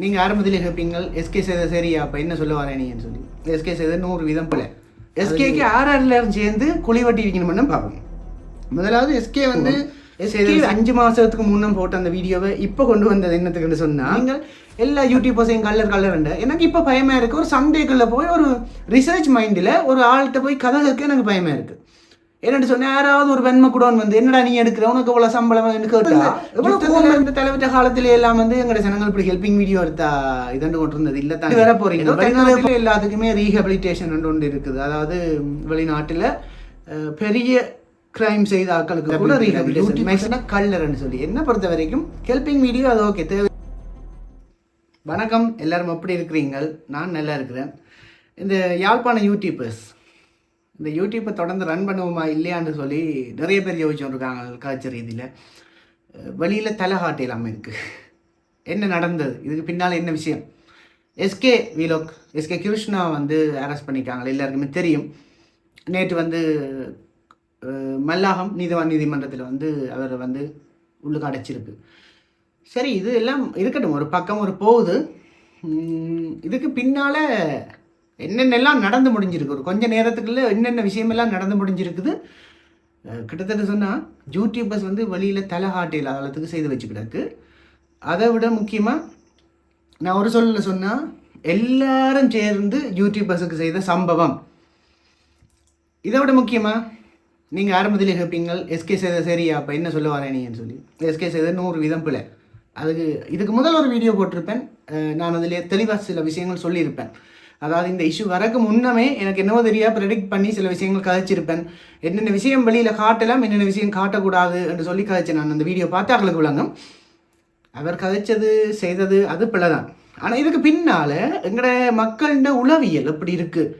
நீங்கள் ஆரம்பத்தில் கேட்பீங்க எஸ்கே செய்த சரியா அப்போ என்ன சொல்ல வரேன் நீங்கன்னு சொல்லி எஸ்கே செய்த நூறு வீதம் பிள்ளை எஸ்கேக்கு ஆர்ஆர்ல சேர்ந்து குழி வட்டி வைக்கணும்னு பார்ப்போம். முதலாவது எஸ்கே வந்து அஞ்சு மாசத்துக்கு முன்னம் போட்ட அந்த வீடியோவை இப்போ கொண்டு வந்தது என்னத்துக்குன்னு சொன்னா நீங்கள் எல்லா யூடியூபர்ஸையும் கலர் கலர் எனக்கு இப்போ பயமா இருக்கு. ஒரு சண்டேக்குள்ள போய் ஒரு ரிசர்ச் மைண்டில் ஒரு ஆள்கிட்ட போய் கதை கேட்க எனக்கு பயமா இருக்கு. என்னட்டு சொன்னா யாராவது ஒரு வெண்மை குடோன் வந்து என்னடா நீ எடுக்கிற? உனக்கு இவ்வளவு சம்பளம் கோவம் இந்த தலைவற்ற காலத்துல எல்லாம் வந்து எங்கட ஜனங்கள் இப்படி ஹெல்பிங் வீடியோ எடுத்தா இதண்டு கொண்டு இருந்தது இல்ல தான். வர போறீங்க. எல்லாத்துக்குமே ரீஹபிலிட்டேஷன் ஒன்று இருக்குது. அதாவது வெளிநாட்டுல பெரிய கிரைம் செய்த ஆட்களுக்கு கூட ரீஹபிலிட்டேஷன் கல்லர்னு சொல்லி. என்ன பொறுத்த வரைக்கும் ஹெல்பிங் வீடியோ அது ஓகே தேவை. வணக்கம். எல்லாரும் எப்படி இருக்கிறீங்கள்? நான் நல்லா இருக்கிறேன். இந்த யாழ்ப்பாண யூடியூபர்ஸ் இந்த யூடியூப்பை தொடர்ந்து ரன் பண்ணுவோமா இல்லையான்னு சொல்லி நிறைய பேர் யோசிச்சுருக்காங்க இருக்காங்க ரீதியில். வெளியில் தலைகாட்டு இல்லாமல் இருக்குது என்ன நடந்தது? இதுக்கு பின்னால் என்ன விஷயம்? எஸ்கே வீலோக் எஸ்கே கிருஷ்ணா வந்து அரெஸ்ட் பண்ணிக்காங்களே எல்லாருக்குமே தெரியும். நேற்று வந்து மல்லாகம் நீதிவான் நீதிமன்றத்தில் வந்து அவர் வந்து உள்ளுக்கு அடைச்சிருக்கு. சரி இது எல்லாம் இருக்கட்டும். ஒரு பக்கம் ஒரு போகுது. இதுக்கு பின்னால் என்னென்னலாம் நடந்து முடிஞ்சிருக்கு? ஒரு கொஞ்ச நேரத்துக்குள்ள என்னென்ன விஷயமெல்லாம் நடந்து முடிஞ்சிருக்குது? கிட்டத்தட்ட சொன்னால் யூடியூபர்ஸ் வந்து வெளியில் தலைகாட்டில் காலத்துக்கு செய்து வச்சுக்கிடக்கு அதை விட முக்கியமாக நான் ஒரு சொல்ல சொன்னால் எல்லாரும் சேர்ந்து யூடியூபர்ஸுக்கு செய்த சம்பவம். இதை விட முக்கியமாக நீங்கள் ஆரம்பத்தில் கேட்பீங்க எஸ்கே செய்த சரியா? அப்போ என்ன சொல்ல வரேன் நீங்கன்னு சொல்லி எஸ்கே செய்த நூறு விதம் பிள்ளை அதுக்கு இதுக்கு முதல் ஒரு வீடியோ போட்டிருப்பேன். நான் அதில் தெளிவாக சில விஷயங்கள் சொல்லியிருப்பேன். அதாவது இந்த இஷ்யூ வரக்கு முன்னமே எனக்கு என்னவோ தெரியா ப்ரெடிக்ட் பண்ணி சில விஷயங்கள் கதைச்சிருப்பேன். என்னென்ன விஷயம் வெளியில் காட்டலாம் என்னென்ன விஷயம் காட்டக்கூடாது என்று சொல்லி கதைச்சேன் நான். அந்த வீடியோ பார்த்து அவங்களுக்கு விளங்கும் அவர் கதைச்சது செய்தது அது பிள்ளைதான். ஆனால் இதுக்கு பின்னால் எங்களோட மக்கள்கிட்ட உளவியல் எப்படி இருக்குது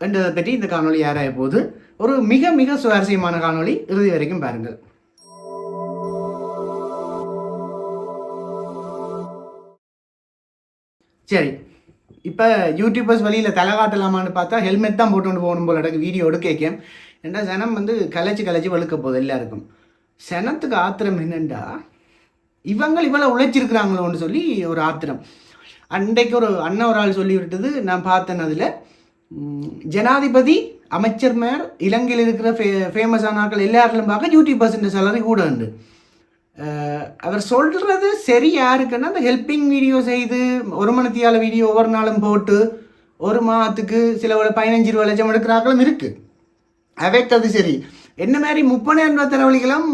என்றதை பற்றி இந்த காணொளி யாராய போது ஒரு மிக மிக சுவாரஸ்யமான காணொளி இறுதி வரைக்கும் பாருங்கள். சரி. இப்போ யூடியூபர்ஸ் வழியில் தலை காட்டலாமான்னு பார்த்தா ஹெல்மெட் தான் போட்டு கொண்டு போகணும் போல எனக்கு வீடியோ எடுக்க ஏன்னா சனம் வந்து கலைச்சி கலைச்சி வழுக்க போகுது எல்லாருக்கும். சனத்துக்கு ஆத்திரம் என்னெண்டா? இவங்க இவ்வளோ உழைச்சிருக்கிறாங்களோன்னு சொல்லி ஒரு ஆத்திரம். அன்றைக்கு ஒரு அண்ணன் ஒரு ஆள் சொல்லி விட்டது நான் பார்த்தேன் அதில். ஜனாதிபதி அமைச்சர் மேர் இலங்கையில் இருக்கிற ஃபே ஃபேமஸான ஆட்கள் எல்லாரிலும் பார்க்க யூடியூபர்ஸ் சேலரி கூட உண்டு. அவர் சொல்கிறது சரி யாருக்குன்னா அந்த ஹெல்ப்பிங் வீடியோ செய்து ஒரு மணித்தியால வீடியோ ஒவ்வொரு நாளும் போட்டு ஒரு மாதத்துக்கு சில ஒரு பதினஞ்சு ரூபா லட்சம் எடுக்கிறாக்களும் இருக்குது அவைக்கு அது சரி. என்ன மாதிரி முப்பதாயிரம் ரூபா தலைவலிக்கெல்லாம்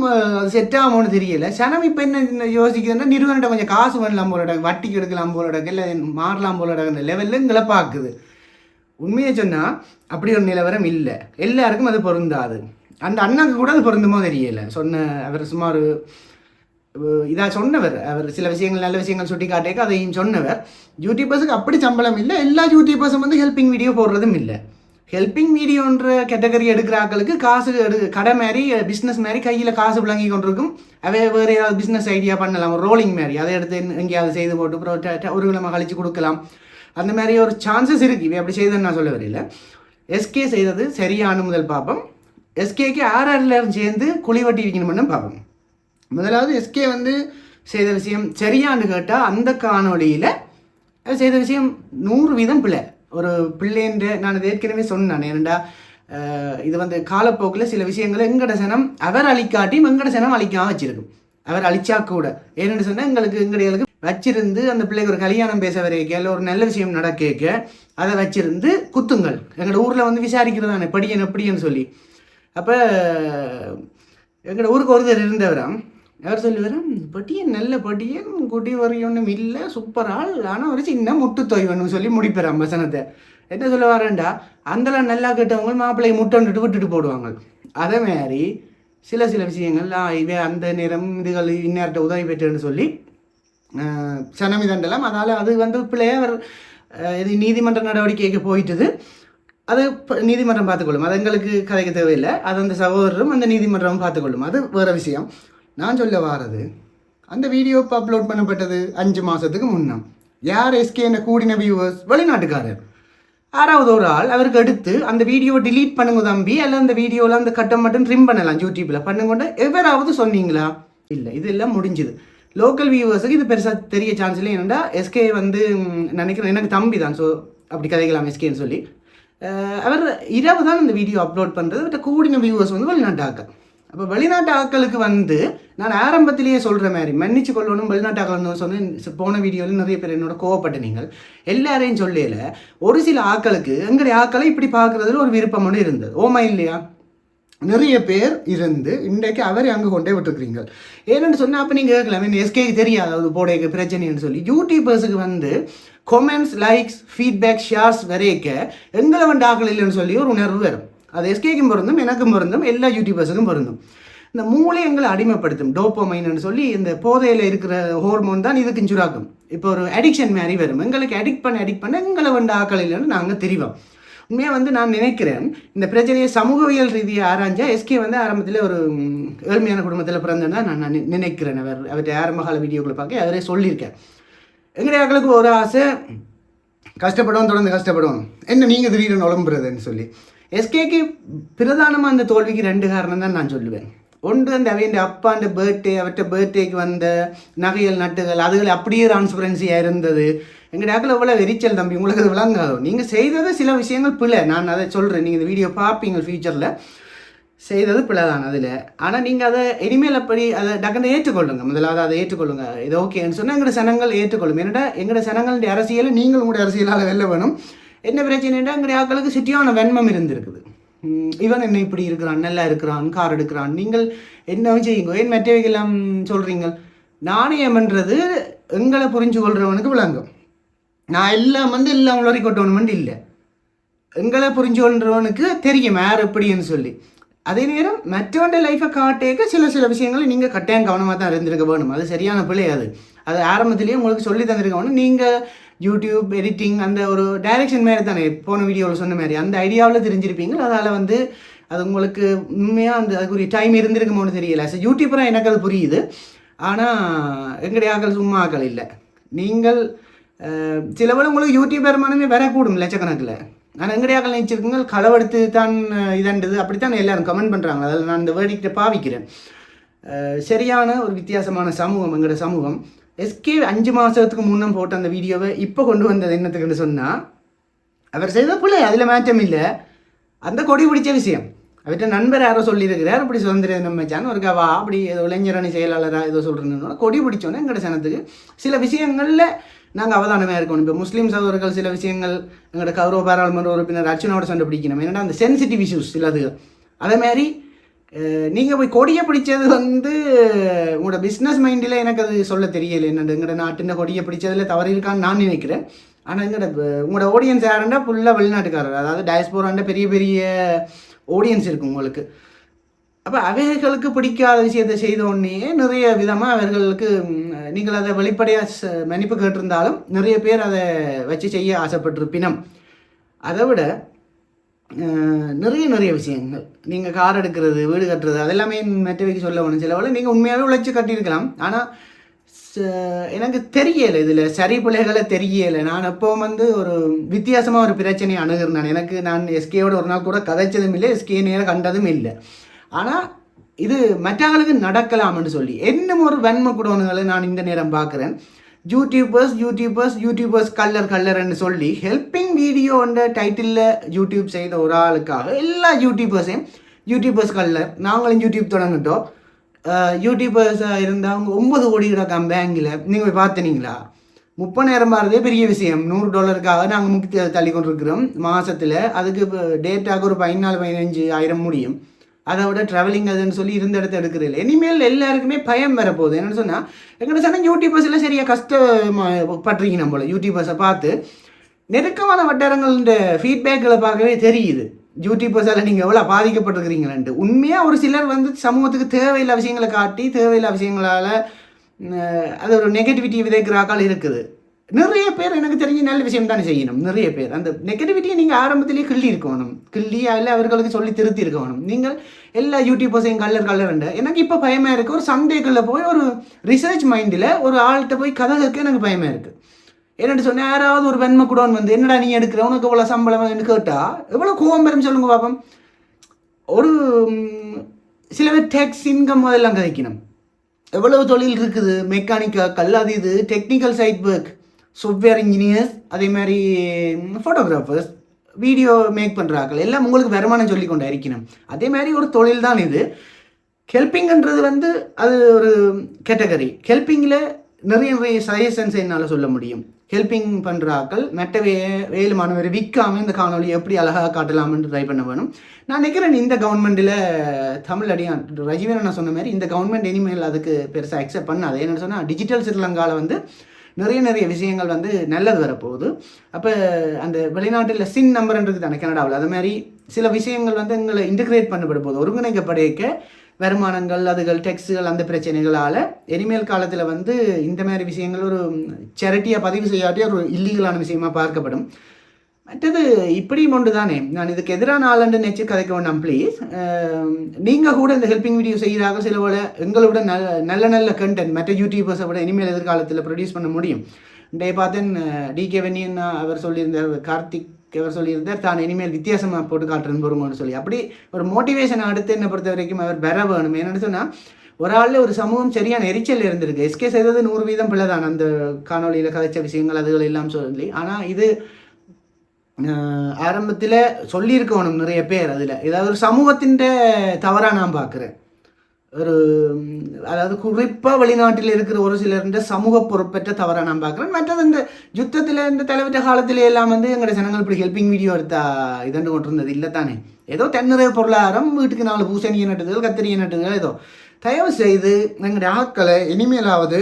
செட் ஆகும்னு தெரியல. சனம் இப்போ என்ன யோசிக்குதுன்னா நிறுவனத்தை கொஞ்சம் காசு பண்ணலாம் போல வட்டிக்கு எடுக்கலாம் போல இல்லை மாறலாம் போல லெவலில் எங்களை பார்க்குது. உண்மையை சொன்னால் அப்படி ஒரு நிலவரம் இல்லை. எல்லாருக்கும் அது பொருந்தாது. அந்த அண்ணாக்கு கூட அது பொருந்துமோ தெரியல. சொன்ன அவர் சுமார் இதாக சொன்னவர். அவர் சில விஷயங்கள் நல்ல விஷயங்கள் சுட்டி காட்டேக்க அதையும் சொன்னவர். யூடியூபர்ஸுக்கு அப்படி சம்பளம் இல்லை. எல்லா யூடியூபர்ஸும் வந்து ஹெல்பிங் வீடியோ போடுறதும் இல்லை. ஹெல்பிங் வீடியோன்ற கேட்டகரி எடுக்கிற ஆக்களுக்கு காசு எடு கடை மாதிரி பிஸ்னஸ் மாதிரி கையில் காசு விளங்கி கொண்டிருக்கும். அவை வேறு ஏதாவது பிஸ்னஸ் ஐடியா பண்ணலாம். ஒரு ரோலிங் மாதிரி. அதை எடுத்து எங்கேயாவது செய்து போட்டு அப்புறம் ஒரு கிழமை கழிச்சு கொடுக்கலாம். அந்த மாதிரி ஒரு சான்சஸ் இருக்குது இவை அப்படி செய்ததுன்னு நான் சொல்ல வரையில. எஸ்கே செய்தது சரியான முதல் பார்ப்போம் எஸ்கேக்கு ஆர்ஆர்ல சேர்ந்து குழி வட்டி வைக்கணும்னு பார்ப்போம் முதலாவது எஸ்கே வந்து செய்த விஷயம் சரியான்னு கேட்டால் அந்த காணொளியில் செய்த விஷயம் நூறு வீதம் பிள்ளை ஒரு பிள்ளைன்ற நான் ஏற்கனவே சொன்னேன். ஏனண்டா இது வந்து காலப்போக்கில் சில விஷயங்களை எங்கட சனம் அவர் அழிக்காட்டியும் எங்கட சனம் அழிக்காம வச்சிருக்கும். அவர் அழிச்சா கூட. ஏன்னு சொன்னால் எங்களுக்கு எங்களுக்கு வச்சிருந்து அந்த பிள்ளைக்கு ஒரு கல்யாணம் பேச வரைக்க இல்லை ஒரு நல்ல விஷயம் நடக்க அதை வச்சிருந்து குத்துங்கள். எங்களோட ஊரில் வந்து விசாரிக்கிறதானே படியன் எப்படின்னு சொல்லி. அப்போ எங்களோட ஊருக்கு ஒருத்தர் இருந்தவராம். அவர் சொல்லுவார் பட்டியன் நல்ல பட்டியன் குட்டி ஒன்றும் இல்லை சூப்பர் ஆள் ஆனால் ஒரு சின்ன முட்டு தொய்வன்னு சொல்லி முடிப்பாராம் வசனத்தை. என்ன சொல்ல வரேன்டா அந்தலாம் நல்லா கெட்டவங்க மாப்பிள்ளையை முட்டன்ட்டு விட்டுட்டு போடுவாங்க. அதே மாதிரி சில சில விஷயங்கள் ஆ, இவே அந்த நேரம் இதுகள் இந்நேரத்தை உதவி பெற்றுன்னு சொல்லி சனமி தண்டலாம் அதால் அது வந்து பிள்ளைய அவர் இது நீதிமன்ற நடவடிக்கைக்கு போயிட்டது. அது நீதிமன்றம் பார்த்துக்கொள்ளும். அது எங்களுக்கு கதைக்க தேவையில்லை. அது அந்த சகோதரரும் அந்த நீதிமன்றமும் பார்த்துக்கொள்ளும். அது வேறு விஷயம். நான் சொல்ல வாரது அந்த வீடியோ இப்போ அப்லோட் பண்ணப்பட்டது அஞ்சு மாதத்துக்கு முன்னம். யார் எஸ்கே கூடின வியூவர்ஸ் வெளிநாட்டுக்காரர். ஆறாவது ஒரு ஆள் அவருக்கு அடுத்து அந்த வீடியோ டிலீட் பண்ணுங்க தம்பி அல்ல அந்த வீடியோவில் அந்த கட்டம் மட்டும் ட்ரிம் பண்ணலாம் யூடியூப்பில் பண்ணுங்கொண்டு எவராவது சொன்னீங்களா? இல்லை இதெல்லாம் முடிஞ்சுது. லோக்கல் வியூவர்ஸுக்கு இது பெருசாக தெரிய சான்ஸ் இல்லை. என்னென்னா எஸ்கே வந்து நினைக்கிறேன் எனக்கு தம்பி தான். ஸோ அப்படி கதைக்கலாம் எஸ்கேன்னு சொல்லி. அவர் இரவு தான் இந்த வீடியோ அப்லோட் பண்ணுறது கூடின வியூவர்ஸ் வந்து வெளிநாட்டு அப்போ வெளிநாட்டு ஆட்களுக்கு வந்து நான் ஆரம்பத்திலேயே சொல்கிற மாதிரி மன்னிச்சு கொள்ளணும் வெளிநாட்டு ஆட்கள் சொன்னேன் போன வீடியோவில் நிறைய பேர் என்னோட கோவப்பட்ட நீங்கள் எல்லாரையும் சொல்லல ஒரு சில ஆட்களுக்கு எங்களுடைய ஆட்களை இப்படி பார்க்குறதுல ஒரு விருப்பம் ஒன்று இருந்தது. ஓமா இல்லையா? நிறைய பேர் இருந்து இன்றைக்கு அவரை அங்கே கொண்டே விட்டுருக்கிறீங்க ஏன்னு சொன்னால் அப்போ நீங்கள் கேட்கலாம் எஸ்கே தெரியாது அது போட பிரச்சனைன்னு சொல்லி. யூடியூபர்ஸுக்கு வந்து கொமெண்ட்ஸ் லைக்ஸ் ஃபீட்பேக் ஷேர்ஸ் வரைக்க எங்களை வந்து ஆக்கள் இல்லைன்னு சொல்லி ஒரு உணர்வு வரும். அது எஸ்கேக்கும் பொருந்தும் எனக்கும் பொருந்தும் எல்லா யூடியூபர்ஸுக்கும் பொருந்தும். இந்த மூளை எங்களை அடிமைப்படுத்தும் டோப்போமைன்னு சொல்லி இந்த போதையில் இருக்கிற ஹோர்மோன் தான் இதுக்கு சுராக்கும் இப்போ ஒரு அடிக்ஷன் மாதிரி வரும். எங்களுக்கு அடிக்ட் பண்ண அடிக்ட் பண்ண எங்களை வந்து ஆக்கள் இல்லைன்னு நாங்கள் தெரிவோம். உண்மையாக வந்து நான் நினைக்கிறேன் இந்த பிரச்சனையை சமூகவியல் ரீதியாக ஆராய்ஞ்சா எஸ்கே வந்து ஆரம்பத்தில் ஒரு ஏழ்மையான குடும்பத்தில் பிறந்தேன்னா நான் நான் நினைக்கிறேன். அவர் அவர்கிட்ட ஆரம்பகால வீடியோக்களை பார்க்க அவரே சொல்லியிருக்கேன் எங்களுடைய ஆக்களுக்கு ஒரு ஆசை கஷ்டப்படுவோம் தொடர்ந்து கஷ்டப்படுவோம். என்ன நீங்கள் திடீர்னு உழம்புறதுன்னு சொல்லி. எஸ்கேக்கு பிரதானமாக அந்த தோல்விக்கு ரெண்டு காரணம் தான் நான் சொல்லுவேன். ஒன்று அந்த அவையின் அப்பாண்ட பர்த்டே அவற்ற பர்த்டேக்கு வந்த நகைகள் நட்டுகள் அதுகள் அப்படியே டிரான்ஸ்பரன்சியாக இருந்தது. எங்கள் ஆக்கில் இவ்வளோ வெறிச்சல் தம்பி உங்களுக்கு அது விளங்காதோ? நீங்கள் செய்தது சில விஷயங்கள் பிள்ளை நான் அதை சொல்கிறேன் நீங்கள் இந்த வீடியோ பார்ப்பீங்க ஃபியூச்சரில் செய்தது பிள்ளை தான் அதில். ஆனால் நீங்கள் அதை இனிமேல் அப்படி அதை டக்குன்னு ஏற்றுக்கொள்ளுங்க. முதலாவது அதை ஏற்றுக்கொள்ளுங்க. இது ஓகேன்னு சொன்னால் எங்களோட சனங்கள் ஏற்றுக்கொள்ளும். என்னடா எங்களோட சனங்களுடைய அரசியலை நீங்கள் உங்களுடைய அரசியலால் வெளில வேணும். என்ன பிரச்சனைடா எங்களுடைய ஆக்களுக்கு சிட்டியான வெண்மம் இருந்திருக்குது. இவன் என்ன இப்படி இருக்கிறான் நல்லா இருக்கிறான் கார் எடுக்கிறான். நீங்கள் என்ன செய்யுங்க? ஏன் மற்றவைகள்லாம் சொல்கிறீங்க நாணயம்ன்றது எங்களை புரிஞ்சு கொள்றவனுக்கு விளங்கும். நான் எல்லாம் வந்து எல்லாம் உளறி கொட்டணுமெண்டு இல்லை. எங்களை புரிஞ்சு கொள்றவனுக்கு தெரியும் யார் எப்படின்னு சொல்லி. அதே நேரம் மற்றவண்ட லைஃப்பை காட்டேக்க சில சில விஷயங்களை நீங்கள் கட்டாயம் கவனமாக தான் இருந்திருக்க வேணும். அது சரியான பிள்ளை அது. அது ஆரம்பத்திலேயே உங்களுக்கு சொல்லி தந்திருக்க வேணும் நீங்கள் யூடியூப் எடிட்டிங் அந்த ஒரு டைரக்ஷன் மாதிரி தானே. போன வீடியோவில் சொன்ன மாதிரி. அந்த ஐடியாவில் தெரிஞ்சிருப்பீங்க. அதால் வந்து அது உங்களுக்கு உண்மையாக அந்த அதுக்குரிய டைம் இருந்திருக்குமோன்னு தெரியல. ஸோ யூடியூப்பராக எனக்கு அது புரியுது. ஆனால் எங்களுடைய ஆக்கள் சும்மா ஆக்கள் இல்லை. நீங்கள் அஹ், சில உங்களுக்கு யூடியூப் வருமானமே வரக்கூடும் லட்சக்கணக்கில். ஆனால் எங்கடையாக நினைச்சிருக்கீங்க களவெடுத்து தான் இதண்டது அப்படித்தான் எல்லாரும் கமெண்ட் பண்ணுறாங்க அதில் நான் இந்த வேர்டிக்கிட்ட பாவிக்கிறேன். சரியான ஒரு வித்தியாசமான சமூகம் எங்களோட சமூகம். எஸ்கே அஞ்சு மாதத்துக்கு முன்னம் போட்ட அந்த வீடியோவை இப்போ கொண்டு வந்தது என்னத்துக்குன்னு சொன்னால் அவர் செய்த பிள்ளை. அதில் மாற்றம் இல்லை. அந்த கொடி பிடிச்ச விஷயம். அவர்கிட்ட நண்பர் யாரோ சொல்லியிருக்கிறார். அப்படி சுதந்திர நம்ம ஒரு கவா அப்படி ஏதோ இளைஞரணி செயலாளராக ஏதோ சொல்கிறேன்னு கொடி பிடிச்சோன்னே எங்களோட சனத்துக்கு. சில விஷயங்களில் நாங்கள் அவதானமாக இருக்கணும் இப்போ முஸ்லீம் சகோதரர்கள் சில விஷயங்கள் எங்களோட கௌரவ பாராளுமன்ற உறுப்பினர் அர்ச்சனோட சண்டை பிடிக்கணும். என்னன்னா அந்த சென்சிட்டிவ் இஷ்யூஸ் சிலது அதே மாதிரி நீங்கள் போய் கொடியை பிடிச்சது வந்து உங்களோட பிஸ்னஸ் மைண்டில் எனக்கு அது சொல்ல தெரியல. என்னண்டு எங்களோட நாட்டின் கொடியை பிடிச்சதில் தவறு இருக்கான்னு நான் நினைக்கிறேன். ஆனால் எங்களோட உங்களோட ஆடியன்ஸ் யாருன்னா ஃபுல்லாக வெளிநாட்டுக்காரர். அதாவது டயஸ்போராண்ட பெரிய பெரிய ஆடியன்ஸ் இருக்கும் உங்களுக்கு. அப்போ அவைகளுக்கு பிடிக்காத விஷயத்தை செய்த உடனே நிறைய விதமாக அவர்களுக்கு நீங்கள் அதை வெளிப்படையாக மன்னிப்பு கேட்டிருந்தாலும் நிறைய பேர் அதை வச்சு செய்ய ஆசைப்பட்டிருப்பினம். அதை விட நிறைய நிறைய விஷயங்கள். நீங்கள் கார் எடுக்கிறது வீடு கட்டுறது அதெல்லாமே மற்றவைக்கு சொல்ல ஒன்று சிலவில் நீங்கள் உண்மையாகவே உழைச்சி கட்டியிருக்கலாம். ஆனால் எனக்கு தெரியலை இதில் சரி பிள்ளைகளை தெரியலை. நான் எப்போவும் வந்து ஒரு வித்தியாசமாக ஒரு பிரச்சனையை அணுகிறேன். எனக்கு நான் எஸ்கேயோட ஒரு நாள் கூட கதைச்சதும் இல்லை எஸ்கே நேரம் கண்டதும் இல்லை. ஆனால் இது மற்றவங்களுக்கு நடக்கலாம்னு சொல்லி. இன்னும் ஒரு வன்மை குடோனுங்களை நான் இந்த நேரம் பார்க்குறேன். யூடியூபர்ஸ் யூடியூபர்ஸ் யூடியூபர்ஸ் கல்லர் கல்லர்னு சொல்லி ஹெல்பிங் வீடியோன்ற டைட்டிலில் யூடியூப் செய்த ஒரு ஆளுக்காக எல்லா யூடியூபர்ஸையும் யூடியூபர்ஸ் கல்லர் நாங்களும் யூடியூப் தொடங்கிட்டோம். யூடியூபர்ஸாக இருந்தால் அவங்க ஒன்பது கோடி கிடக்காம பேங்கில் நீங்கள் போய் பார்த்தனீங்களா? முப்பதாயிரம் பாருதே பெரிய விஷயம். நூறு டாலருக்காக நாங்கள் முக்கிய தள்ளி கொண்டிருக்கிறோம் மாதத்தில் அதுக்கு டேட்டாக ஒரு பதினாலு பதினஞ்சு ஆயிரம் முடியும். அதை விட ட்ராவலிங் அதுன்னு சொல்லி இருந்த இடத்த எடுக்கிறதில்ல. இனிமேல் எல்லாருக்குமே பயம் வரப்போகுது. என்னென்னு சொன்னால் எங்கள்கிட்ட சொன்னால் யூடியூபர்ஸ் எல்லாம் சரியாக கஷ்டப்பட்டுறீங்க நம்மள யூடியூபர்ஸை பார்த்து நெருக்கமான வட்டாரங்கள்ன்ற ஃபீட்பேக்களை பார்க்கவே தெரியுது. யூடியூபர்ஸால் நீங்கள் எவ்வளோ பாதிக்கப்பட்டிருக்கிறீங்களான்ட்டு. உண்மையாக ஒரு சிலர் வந்து சமூகத்துக்கு தேவையில்லாத விஷயங்களை காட்டி தேவையில்லாத விஷயங்களால் அது ஒரு நெகட்டிவிட்டி விதைக்கிறாக்கால் இருக்குது. நிறைய பேர் எனக்கு தெரிஞ்சு நல்ல விஷயம் தானே செய்யணும். நிறைய பேர். அந்த நெகட்டிவிட்டியை நீங்கள் ஆரம்பத்திலேயே கிள்ளி இருக்கணும். கிள்ளி அதில் அவர்களுக்கு சொல்லி திருத்தி இருக்கணும். நீங்கள் எல்லா யூடியூபர்ஸையும் கல்லர் கல்லர்ண்டு எனக்கு இப்போ பயமாக இருக்குது ஒரு சண்டேக்குள்ளே போய் ஒரு ரிசர்ச் மைண்டில் ஒரு ஆள்கிட்ட போய் கதை கேட்க எனக்கு பயமாக இருக்குது என்னென்னு சொன்னேன் யாராவது ஒரு வெண்மை குடோன் வந்து என்னடா நீ எடுக்கிற? உனக்கு இவ்வளோ சம்பளம் கேட்டால் எவ்வளோ கோவம் பெறும் சொல்லுங்க பாப்பம். ஒரு சில பேர் டேக்ஸ் இன்கம் அதெல்லாம் கதைக்கணும். எவ்வளவு தொழில் இருக்குது? மெக்கானிக்கா அது இது technical side work software engineers அதே மாதிரி ஃபோட்டோகிராஃபர்ஸ் வீடியோ மேக் பண்ணுறாக்கள் எல்லாம் உங்களுக்கு வருமானம் சொல்லி கொண்டு இருக்கணும். அதே மாதிரி ஒரு தொழில் தான் இது. ஹெல்பிங்ன்றது வந்து அது ஒரு கேட்டகரி ஹெல்பிங்கில் நிறைய நிறைய சஜஷன்ஸ் என்னால் சொல்ல முடியும். ஹெல்பிங் பண்ணுற ஆக்கள் மெட்ட வே வேலு மாணவர் விற்காம இந்த காணொலி எப்படி அழகாக காட்டலாம்னு ட்ரை பண்ண வேணும். நான் நினைக்கிறேன் இந்த கவர்மெண்ட்டில் தமிழ் அடியான் ரஜீவன் நான் சொன்ன மாதிரி இந்த கவர்மெண்ட் இனிமேல் அதுக்கு பெருசாக அக்செப்ட் பண்ணாது. என்னென்னு சொன்னால் டிஜிட்டல் ஸ்ரீலங்காவில் வந்து நிறைய நிறைய விஷயங்கள் வந்து நல்லது வரப்போகுது. அப்போ அந்த வெளிநாட்டில் சின் நம்பர்ன்றது தானே கனடாவில். அது மாதிரி சில விஷயங்கள் வந்து எங்களை இன்டிகிரேட் பண்ணப்பட போகுது. ஒருங்கிணைக்கப்படைக்க வருமானங்கள் அதுகள் டெக்ஸுகள் அந்த பிரச்சனைகளால் இனிமேல் காலத்தில் வந்து இந்த மாதிரி விஷயங்கள் ஒரு சேரிட்டியாக பதிவு செய்யாட்டி ஒரு இல்லீகலான விஷயமா பார்க்கப்படும். மற்றது இப்படியும் ஒன்று தானே நான் இதுக்கு எதிரான ஆளுண்டு நினச்சி கதைக்க வேண்டாம் ப்ளீஸ் நீங்கள் கூட இந்த ஹெல்பிங் வீடியோ செய்கிறாக சில போல எங்களோட நல்ல நல்ல நல்ல கண்டென்ட் மற்ற யூடியூபர்ஸை விட இனிமேல் எதிர்காலத்தில் ப்ரொடியூஸ் பண்ண முடியும். டே பார்த்தேன் டி கே வெனியன் அவர் சொல்லியிருந்தார் கார்த்திக் அவர் சொல்லியிருந்தார் தான் இனிமேல் வித்தியாசமாக போட்டு காட்டுறேன் போருங்கன்னு சொல்லி. அப்படி ஒரு மோட்டிவேஷன் அடுத்து என்னை பொறுத்த வரைக்கும் அவர் பெற வேணும். என்னென்னு சொன்னால் ஒரு ஆளில் ஒரு சமூகம் சரியான எரிச்சல் இருந்திருக்கு. எஸ்கே செய்தது நூறு வீதம் பிள்ளை தான் அந்த காணொலியில் கதைச்ச விஷயங்கள் அதுகள் எல்லாம் சொல்லி. ஆனால் இது ஆரம்பத்தில் சொல்லியிருக்கணும் நிறைய பேர் அதில். ஏதாவது ஒரு சமூகத்தின் தவறாக நான் பார்க்குறேன் ஒரு அதாவது குறிப்பாக வெளிநாட்டில் இருக்கிற ஒரு சிலர் சமூக பொறுப்பற்ற தவறாக நான் பார்க்குறேன் மற்றது இந்த யுத்தத்தில் இந்த தலைவற்ற காலத்திலே எல்லாம் வந்து எங்களோட ஜனங்கள் இப்படி ஹெல்பிங் வீடியோ எடுத்தா இதண்டு கொண்டிருந்தது இல்லை தானே. ஏதோ தென்னிறைய பொருளாதாரம் வீட்டுக்கு நாலு பூசணியை நட்டுதல் கத்திரியை நட்டுதல் ஏதோ. தயவு செய்து எங்களுடைய ஆட்களை இனிமேலாவது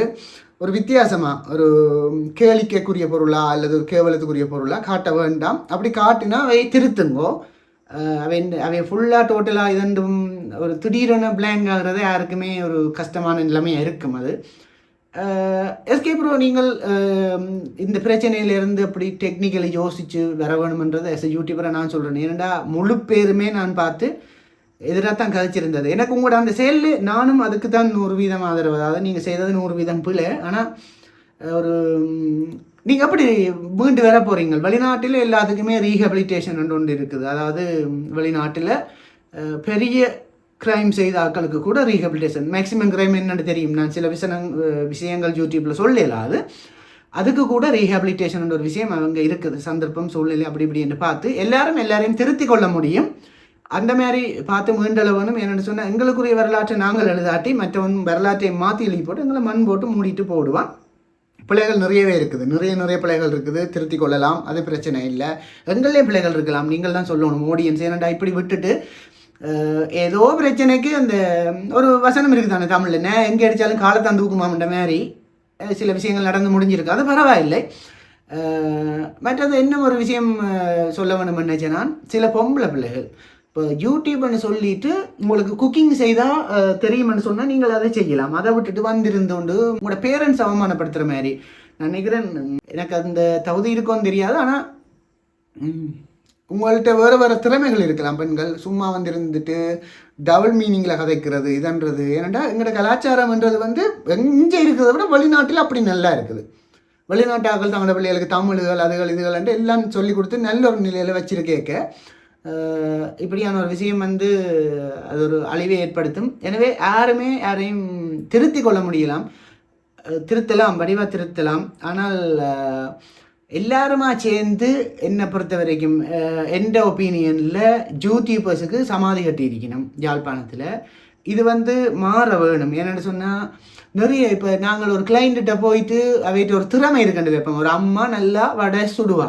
ஒரு வித்தியாசமாக ஒரு கேளிக்கைக்குரிய பொருளா அல்லது ஒரு கேவலத்துக்குரிய பொருளா காட்ட வேண்டாம். அப்படி காட்டினா அவை திருத்துங்கோ. அவன் அவை ஃபுல்லாக டோட்டலாக இதண்டும் ஒரு திடீரென பிளாங்க் ஆகிறது யாருக்குமே ஒரு கஷ்டமான நிலைமையாக இருக்கும் அது. எஸ்கே ப்ரோ நீங்கள் இந்த பிரச்சனையிலேருந்து அப்படி டெக்னிக்கலி யோசித்து வர வேணுமன்றது எஸ் யூடியூபரை நான் சொல்கிறேன் ஏன்னா முழு பேருமே நான் பார்த்து எதிராக தான் கதைச்சிருந்தது. எனக்கு உங்களோட அந்த செயலில் நானும் அதுக்கு தான் நூறு வீதம் ஆதரவு. அதாவது நீங்கள் செய்தது நூறு வீதம் பிள்ளை ஆனால் ஒரு நீங்கள் அப்படி மீண்டு வர போகிறீங்க வெளிநாட்டில் எல்லாத்துக்குமே ரீஹபிலிட்டேஷன் ஒன்று இருக்குது. அதாவது வெளிநாட்டில் பெரிய க்ரைம் செய்த ஆட்களுக்கு கூட ரீஹபிலிட்டேஷன் மேக்ஸிமம் க்ரைம் என்னென்னு தெரியும். நான் சில விசன விஷயங்கள் யூடியூப்பில் சொல்லலாம் அது. அதுக்கு கூட ரீஹபிலிட்டேஷன் ஒரு விஷயம் அவங்க இருக்குது. சந்தர்ப்பம் சூழ்நிலை அப்படி இப்படி என்று பார்த்து எல்லாரும் எல்லாரையும் திருத்தி கொள்ள முடியும். அந்த மாதிரி பார்த்து மீண்டளவனும் என்னென்னு சொன்னால் எங்களுக்குரிய வரலாற்றை நாங்கள் எழுதாட்டி மற்றவன் வரலாற்றை மாற்றி எழுதி போட்டு எங்களை மண் போட்டு மூடிட்டு போடுவான். பிள்ளைகள் நிறையவே இருக்குது. நிறைய நிறைய பிள்ளைகள் இருக்குது. திருத்தி கொள்ளலாம். அது பிரச்சனை இல்லை. எங்களே பிள்ளைகள் இருக்கலாம். நீங்கள் தான் சொல்லணும். ஓடியன்ஸ் ஏனண்டா இப்படி விட்டுட்டு ஏதோ பிரச்சனைக்கு அந்த ஒரு வசனம் இருக்குது தானே தமிழில்? என்ன எங்கே அடித்தாலும் காலத்தான் தூக்குமாமன்ற மாதிரி. சில விஷயங்கள் நடந்து முடிஞ்சிருக்கு. அது பரவாயில்லை. மற்றது என்ன ஒரு விஷயம் சொல்ல வேணும் நினைச்சேன் சில பொம்பளை பிள்ளைகள் இப்போ யூடியூப்னு சொல்லிட்டு உங்களுக்கு குக்கிங் செய்தால் தெரியுமென்னு சொன்னால் நீங்கள் அதை செய்யலாம். அதை விட்டுட்டு வந்திருந்தோண்டு உங்களோட பேரண்ட்ஸ் அவமானப்படுத்துகிற மாதிரி. நான் நினைக்கிறேன் எனக்கு அந்த தகுதி இருக்கும்னு தெரியாது ஆனால் உங்கள்கிட்ட வேறு வேறு திறமைகள் இருக்கலாம். பெண்கள் சும்மா வந்திருந்துட்டு டபுள் மீனிங்கில் கதைக்கிறது இதன்றது. ஏன்னாண்டா எங்களோட கலாச்சாரம்ன்றது வந்து எங்கே இருக்கிறத விட வெளிநாட்டில் அப்படி நல்லா இருக்குது. வெளிநாட்டாக்கள் தங்களோட பிள்ளைகளுக்கு தமிழ்கள் அதுகள் இதுகள் எல்லாம் சொல்லி கொடுத்து நல்ல ஒரு நிலையில் வச்சிருக்கேக்க. இப்படியான ஒரு விஷயம் வந்து அது ஒரு அழிவை ஏற்படுத்தும். எனவே யாருமே யாரையும் திருத்தி கொள்ள முடியலாம். திருத்தலாம் வடிவாக திருத்தலாம். ஆனால் எல்லாருமா சேர்ந்து என்னை பொறுத்த வரைக்கும் எந்த ஒப்பீனியனில் யூடியூபர்ஸுக்கு சமாதி கட்டியிருக்கணும் யாழ்ப்பாணத்தில். இது வந்து மாற வேணும். என்னென்னு சொன்னால் நிறைய இப்போ நாங்கள் ஒரு கிளைண்ட்டிட்ட போயிட்டு அவைகிட்ட ஒரு திறமை இருக்குன்னு வைப்போம் ஒரு அம்மா நல்லா வடை சுடுவா.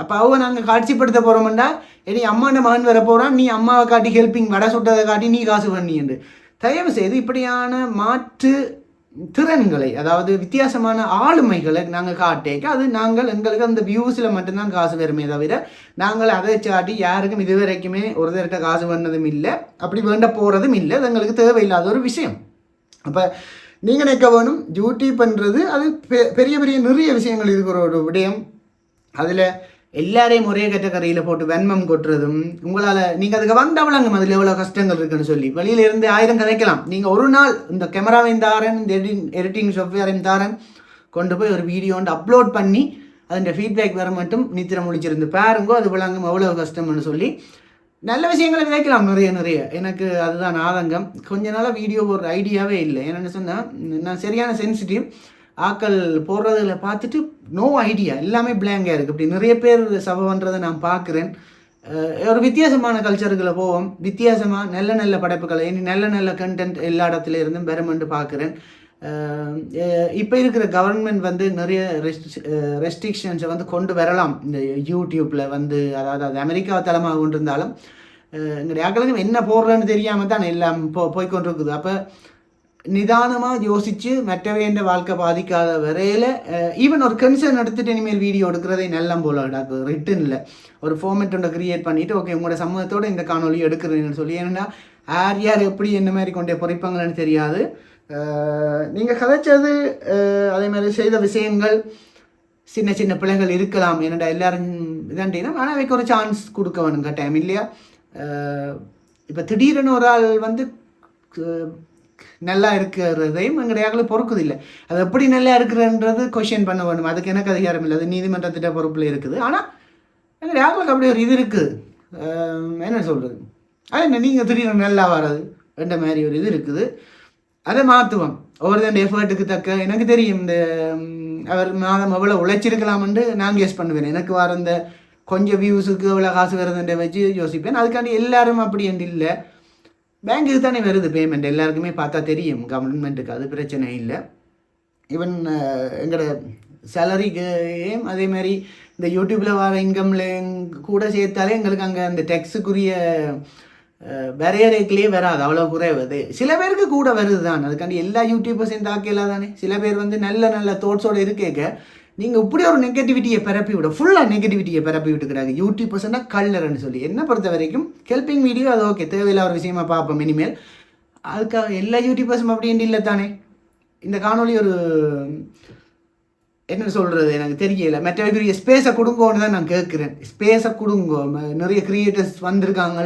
அப்போ அவங்க நாங்கள் காட்சிப்படுத்த போகிறோம்டா இனி அம்மாண்ட மகன் வர போகிறான் நீ அம்மாவை காட்டி ஹெல்ப்பிங் வடை சுட்டதை காட்டி நீ காசு பண்ணி என்று. தயவு செய்து இப்படியான மாற்று திறன்களை அதாவது வித்தியாசமான ஆளுமைகளை நாங்கள் காட்டேக்க. அது நாங்கள் எங்களுக்கு அந்த வியூஸில் மட்டும்தான் காசு வருமே தவிர நாங்கள் அதை சாட்டி யாருக்கும் இது வரைக்குமே ஒரு தரட்ட காசு பண்ணதும் இல்லை. அப்படி வேண்ட போகிறதும் இல்லை. அது எங்களுக்கு தேவையில்லாத ஒரு விஷயம். அப்போ நீங்கள் நினைக்க வேணும் பண்ணுறது அது பெரிய பெரிய நிறைய விஷயங்கள் இருக்கிற ஒரு விடயம். அதில் எல்லாரையும் ஒரே கட்டக்கரையில் போட்டு வெண்மம் கொட்டுறதும் உங்களால் நீங்கள் அதுக்கு வந்தவளங்க அதில் எவ்வளோ கஷ்டங்கள் இருக்குன்னு சொல்லி. வெளியில இருந்து ஆயிரம் கதைக்கலாம். நீங்கள் ஒரு நாள் இந்த கேமராவையும் தாரன் இந்த எடிட்டிங் எடிட்டிங் சாஃப்ட்வேரையும் தாரன் கொண்டு போய் ஒரு வீடியோ வந்து அப்லோட் பண்ணி அதன் ஃபீட்பேக் வர மட்டும் நித்திரம் முடிச்சிருந்து பாருங்கோ அது விளங்கும் அவ்வளோ கஷ்டம்னு சொல்லி. நல்ல விஷயங்களை விதைக்கலாம் நிறைய நிறைய. எனக்கு அதுதான் ஆதங்கம். கொஞ்ச நாளாக வீடியோ ஒரு ஐடியாவே இல்லை. என்னென்னு சொன்னால் நான் சரியான சென்சிட்டிவ் ஆக்கள் போடுறதுல பார்த்துட்டு நோ ஐடியா எல்லாமே பிளாங்காக இருக்குது இப்படி நிறைய பேர் சபை பண்ணுறதை நான் பார்க்குறேன். ஒரு வித்தியாசமான கல்ச்சருக்குள்ள போவோம். வித்தியாசமாக நல்ல நல்ல படைப்புகளை இனி நல்ல நல்ல கண்டென்ட் எல்லா இடத்துல இருந்தும் பெருமென்று பார்க்குறேன் இப்போ இருக்கிற கவர்மெண்ட் வந்து நிறைய ரெஸ்ட்ரிக்ஷன்ஸை வந்து கொண்டு வரலாம். இந்த யூடியூப்பில் வந்து அதாவது அது அமெரிக்கா தளமாக கொண்டிருந்தாலும் எங்களுடைய ஆக்களுக்கு என்ன போடுறேன்னு தெரியாமல் தான் எல்லாம் போ போய்கொண்டிருக்குது அப்போ நிதானமாக யோசித்து மற்றவையன்ற வாழ்க்கை பாதிக்காத வரையில் ஈவன் ஒரு கன்சர்ன் எடுத்துகிட்டு இனிமேல் வீடியோ எடுக்கிறதே நல்லம் போல டாக்கு ரிட்டனில் ஒரு ஃபார்மெட் ஒன்றை க்ரியேட் பண்ணிவிட்டு ஓகே உங்களோட சம்மதத்தோடு இந்த காணொலி எடுக்கிறேன்னு சொல்லி. ஏன்னா யார் யார் எப்படி என்ன மாதிரி கொண்டே பொறிப்பாங்கன்னு தெரியாது. நீங்கள் கதைச்சது அதே மாதிரி செய்த விஷயங்கள் சின்ன சின்ன பிள்ளைகள் இருக்கலாம். என்னடா எல்லாரும் இதாண்டினா ஆனால் அவைக்கு ஒரு சான்ஸ் கொடுக்க வேணுங்க டைம் இல்லையா? இப்போ திடீர்னு ஒரு ஆள் வந்து நல்லா இருக்கிறதையும் எங்களுடைய பொறுக்குது இல்லை அது எப்படி நல்லா இருக்கிறன்றது கொஷின் பண்ண வேணும் அதுக்கு எனக்கு அதிகாரம் இல்லை. அது நீதிமன்றத்திட்ட பொறுப்பில் இருக்குது. ஆனால் எங்களுடைய அப்படி ஒரு இது இருக்குது என்ன சொல்கிறது அது என்ன நீங்கள் திடீர்னு நல்லா வராது என்ற மாதிரி ஒரு இது இருக்குது. அதை மாற்றுவோம். ஒவ்வொருத்தன் எஃபர்ட்டுக்கு தக்க எனக்கு தெரியும் இந்த அவர் மாதம் எவ்வளோ உழைச்சிருக்கலாம்னு நான் கேஸ் பண்ணுவேன். எனக்கு வர இந்த கொஞ்சம் வியூஸுக்கு எவ்வளோ காசு வருதுன்ற வச்சு யோசிப்பேன். அதுக்காண்டி எல்லாரும் அப்படி என்று இல்லை. பேங்க்குக்கு தானே வருது பேமெண்ட் எல்லாருக்குமே பார்த்தா தெரியும். கவர்மெண்ட்டுக்கு அது பிரச்சனை இல்லை. ஈவன் எங்களோட சேலரிக்கு அதே மாதிரி இந்த யூடியூப்பில் வர இன்கம்ல கூட சேர்த்தாலே எங்களுக்கு அங்கே அந்த டெக்ஸுக்குரிய வரையறைக்குள்ளேயே வராது. அவ்வளோ குறைவது சில பேருக்கு கூட வருது தான் அதுக்காண்டி எல்லா யூடியூபர்ஸையும் தாக்கலாம் தானே. சில பேர் வந்து நல்ல நல்ல தோட்ஸோடு இருக்கேக்க. நீங்கள் இப்படி ஒரு நெகட்டிவிட்டியை பரப்பி விட. ஃபுல்லாக நெகட்டிவிட்டியை பரப்பி விட்டுக்கிறாங்க யூடியூபர்ஸ்னா கல்லர்னு சொல்லி. என்ன பொறுத்த வரைக்கும்? ஹெல்பிங் வீடியோ அது ஓகே தேவையில்லாத ஒரு விஷயமா பார்ப்போம் இனிமேல். அதுக்காக எல்லா யூடியூபர்ஸும் அப்படின்னு இல்லை தானே? இந்த காணொலி ஒரு என்ன சொல்கிறது எனக்கு தெரியல. மற்றவர்களுக்கு ஸ்பேஸை கொடுங்கோன்னு தான் நான் கேட்குறேன். ஸ்பேஸை கொடுங்கோ. நிறைய க்ரியேட்டர்ஸ் வந்திருக்காங்க.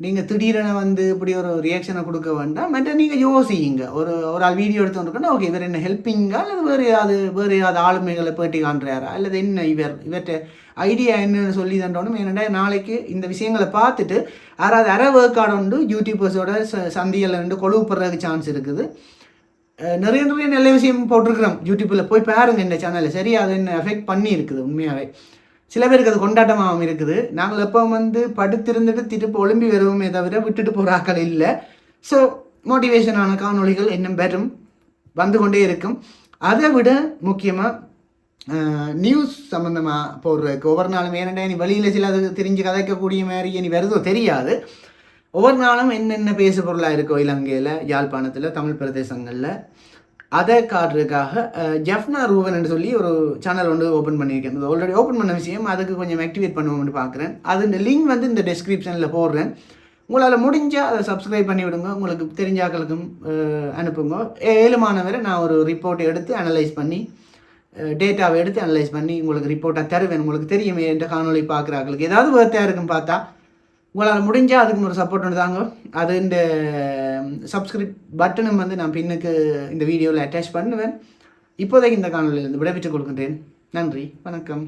நீங்கள் திடீரென வந்து இப்படி ஒரு ரியாக்ஷனை கொடுக்க வேண்டாம். மற்ற நீங்கள் யோசிங்க ஒரு ஒரு ஆள் வீடியோ எடுத்து வந்துருக்கோன்னா ஓகே இவர் என்ன ஹெல்ப்பிங்கா அல்லது வேறு ஏதாவது வேறு ஏதாவது ஆளுமைகளை பேட்டி காண்றாரா? அல்லது என்ன இவர் இவர்கிட்ட ஐடியா என்னன்னு சொல்லி தண்டோனும் என்னடா நாளைக்கு இந்த விஷயங்களை பார்த்துட்டு யாராவது அரை ஒர்க் ஆட் உண்டு யூடியூபர்ஸோட ச சந்தியில் ரெண்டு கொழுவுப்படுறதுக்கு சான்ஸ் இருக்குது. நிறைய நிறைய நல்ல விஷயம் போட்டிருக்கிறோம். யூடியூப்பில் போய் பாருங்கள் இந்த சேனலில் சரி அது என்ன எஃபெக்ட் பண்ணி இருக்குது உண்மையாகவே சில பேருக்கு அது கொண்டாட்டமாகவும் இருக்குது. நாங்கள் எப்போ வந்து படுத்திருந்துட்டு திருப்பி ஒளிம்பி வருவோமே தவிர விட்டுட்டு போகிற ஆக்கள் இல்லை. ஸோ மோட்டிவேஷனான காணொலிகள் இன்னும் பெறும் வந்து கொண்டே இருக்கும். அதை விட முக்கியமாக நியூஸ் சம்மந்தமாக போடுறதுக்கு ஒவ்வொரு நாளும் ஏன்னா நீ வெளியில் சில அது தெரிஞ்சு கதைக்கக்கூடிய மாதிரி இனி வருதோ தெரியாது. ஒவ்வொரு நாளும் என்னென்ன பேசு பொருளாக இருக்கோ இலங்கையில் யாழ்ப்பாணத்தில் தமிழ் பிரதேசங்களில் அதை காட்டுறதுக்காக ஜெஃப்னா ரூவன் என்று சொல்லி ஒரு சேனல் வந்து ஓப்பன் பண்ணியிருக்கேன். அது ஆல்ரெடி ஓப்பன் பண்ண விஷயம். அதுக்கு கொஞ்சம் ஆக்டிவேட் பண்ணுவோம்னு பார்க்குறேன். அது இந்த லிங்க் வந்து இந்த டிஸ்கிரிப்ஷனில் போடுறேன். உங்களால் முடிஞ்சால் அதை சப்ஸ்கிரைப் பண்ணி விடுங்க. உங்களுக்கு தெரிஞ்சாக்களுக்கும் அனுப்புங்க. ஏழுமானவரை நான் ஒரு ரிப்போர்ட்டை எடுத்து அனலைஸ் பண்ணி டேட்டாவை எடுத்து அனலைஸ் பண்ணி உங்களுக்கு ரிப்போர்ட்டாக தருவேன். உங்களுக்கு தெரியுமே என்ற காணொலி பார்க்குறாங்களுக்கு ஏதாவது வேர்த்தையாக இருக்குன்னு பார்த்தா உங்களால் முடிஞ்சால் அதுக்கு ஒரு சப்போர்ட் ஒன்று தாங்க. அது இந்த சப்ஸ்கிரிப் பட்டனும் வந்து நான் பின்னுக்கு இந்த வீடியோவில் அட்டாச் பண்ணுவேன். இப்போதைக்கு இந்த காணொலியிலிருந்து விடைபெற்றுக் கொடுக்கின்றேன் நன்றி. வணக்கம்.